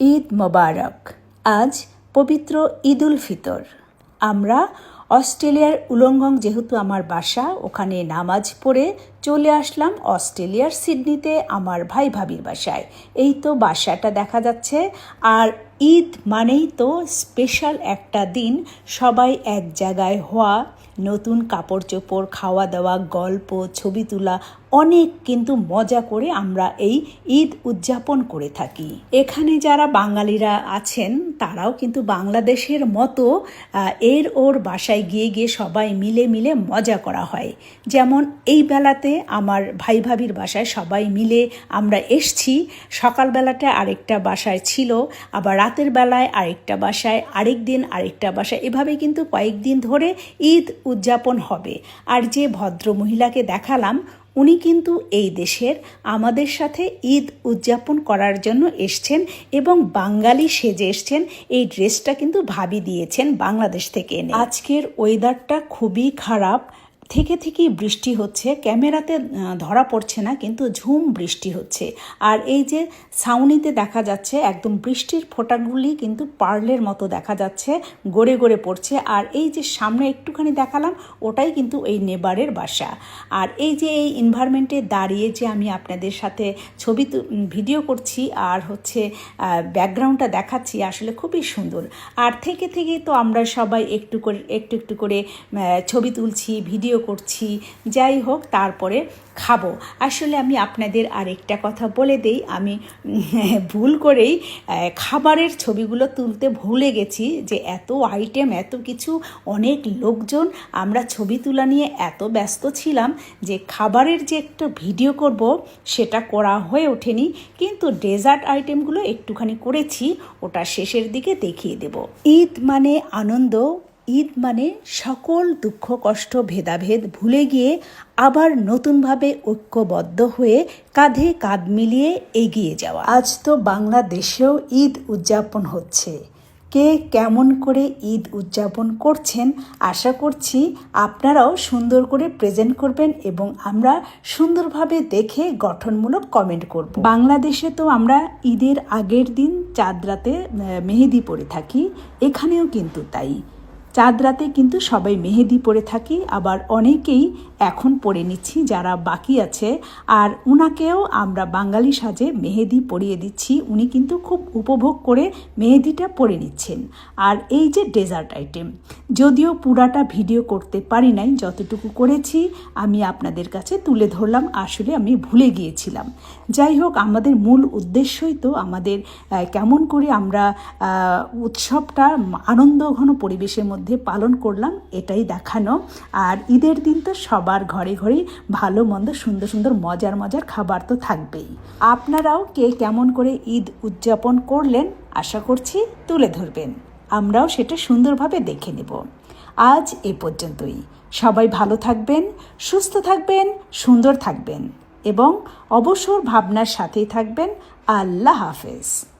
ঈদ মোবারক। আজ পবিত্র ঈদ উল ফিতর। আমরা অস্ট্রেলিয়ার উলঙ্গং যেহেতু আমার বাসা, ওখানে নামাজ পড়ে চলে আসলাম অস্ট্রেলিয়ার সিডনিতে আমার ভাই ভাবির বাসায়। এই তো বাসাটা দেখা যাচ্ছে। আর ঈদ মানেই তো স্পেশাল একটা দিন। সবাই এক জায়গায় হওয়া, নতুন কাপড় চোপড় খাওয়া দাওয়া গল্প, ছবি তোলা, অনেক কিন্তু মজা করে আমরা এই ঈদ উদযাপন করে থাকি। এখানে যারা বাঙালিরা আছেন, তারাও কিন্তু বাংলাদেশের মতো এর ওর বাসায় গিয়ে গিয়ে সবাই মিলে মিলে মজা করা হয়। যেমন এই বেলাতে আমার ভাই ভাবির বাসায় সবাই মিলে আমরা এসছি। সকালবেলাটা আরেকটা বাসায় ছিল, আবার রাতের বেলায় আরেকটা বাসায়, আরেক দিন আরেকটা বাসায়, এভাবে কিন্তু কয়েকদিন ধরে ঈদ উদযাপন হবে। আর যে ভদ্র মহিলাকে দেখালাম, উনি কিন্তু এই দেশের আমাদের সাথে ঈদ উদযাপন করার জন্য এসছেন এবং বাঙালি সেজে এসছেন। এই ড্রেসটা কিন্তু ভাবি দিয়েছেন বাংলাদেশ থেকে এনে। আজকের ওয়েদারটা খুবই খারাপ। থেকে থেকেই বৃষ্টি হচ্ছে। ক্যামেরাতে ধরা পড়ছে না, কিন্তু ঝুম বৃষ্টি হচ্ছে। আর এই যে ছাউনিতে দেখা যাচ্ছে, একদম বৃষ্টির ফোঁটাগুলি কিন্তু পার্লের মতো দেখা যাচ্ছে, গড়ে গড়ে পড়ছে। আর এই যে সামনে একটুখানি দেখালাম, ওটাই কিন্তু এই নেবারের বাসা। আর এই যে এই এনভায়রনমেন্টে দাঁড়িয়ে যে আমি আপনাদের সাথে ছবি ভিডিও করছি, আর হচ্ছে ব্যাকগ্রাউন্ডটা দেখাচ্ছি, আসলে খুবই সুন্দর। আর থেকে থেকে তো আমরা সবাই একটু করে, একটু একটু করে ছবি তুলছি ভিডিও করছি। যাই হোক, তারপরে খাব। আসলে আমি আপনাদের আরেকটা কথা বলে দেই। আমি ভুল করেই খাবারের ছবিগুলো তুলতে ভুলে গেছি যে এত আইটেম এত কিছু, অনেক লোকজন, আমরা ছবি তোলা নিয়ে এত ব্যস্ত ছিলাম যে খাবারের যে একটা ভিডিও করব, সেটা করা হয়ে ওঠেনি। কিন্তু ডেজার্ট আইটেমগুলো একটুখানি করেছি, ওটা শেষের দিকে দেখিয়ে দেব। ঈদ মানে আনন্দ ঈদ মানে সকল দুঃখ, কষ্ট, ভেদাভেদ ভুলে গিয়ে আবার নতুনভাবে ঐক্যবদ্ধ হয়ে কাঁধে কাঁধ মিলিয়ে এগিয়ে যাওয়া। আজ তো বাংলাদেশেও ঈদ উদযাপন হচ্ছে। কে কেমন করে ঈদ উদযাপন করছেন আশা করছি আপনারাও সুন্দর করে প্রেজেন্ট করবেন এবং আমরা সুন্দরভাবে দেখে গঠনমূলক কমেন্ট করব। বাংলাদেশে তো আমরা ঈদের আগের দিন চাঁদ রাতে মেহেদি পরে থাকি, এখানেও কিন্তু তাই। চাঁদ রাতে কিন্তু সবাই মেহেদি পরে থাকি, আবার অনেকেই এখন পরে নিচ্ছি যারা বাকি আছে। আর উনাকেও আমরা বাঙালি সাজে মেহেদি পরিয়ে দিচ্ছি। উনি কিন্তু খুব উপভোগ করে মেহেদিটা পরে নিচ্ছেন। আর এই যে ডেজার্ট আইটেম, যদিও পুরাটা ভিডিও করতে পারি নাই, যতটুকু করেছি আমি আপনাদের কাছে তুলে ধরলাম, আসলে আমি ভুলে গিয়েছিলাম। যাই হোক, আমাদের মূল উদ্দেশ্যই তো আমাদের কেমন করে আমরা উৎসবটা আনন্দঘন পরিবেশের মধ্যে পালন করলাম, এটাই দেখানো। আর ঈদের দিন তো সবার ঘরে ঘরেই ভালো, মন্দ, সুন্দর সুন্দর, মজার মজার খাবার তো থাকবেই। আপনারাও কে কেমন করে ঈদ উদযাপন করলেন, আশা করছি তুলে ধরবেন। আমরাও সেটা সুন্দরভাবে দেখে নেব। আজ এ পর্যন্তই। সবাই ভালো থাকবেন, সুস্থ থাকবেন, সুন্দর থাকবেন এবং অবসর ভাবনার সাথেই থাকবেন। আল্লাহ হাফেজ।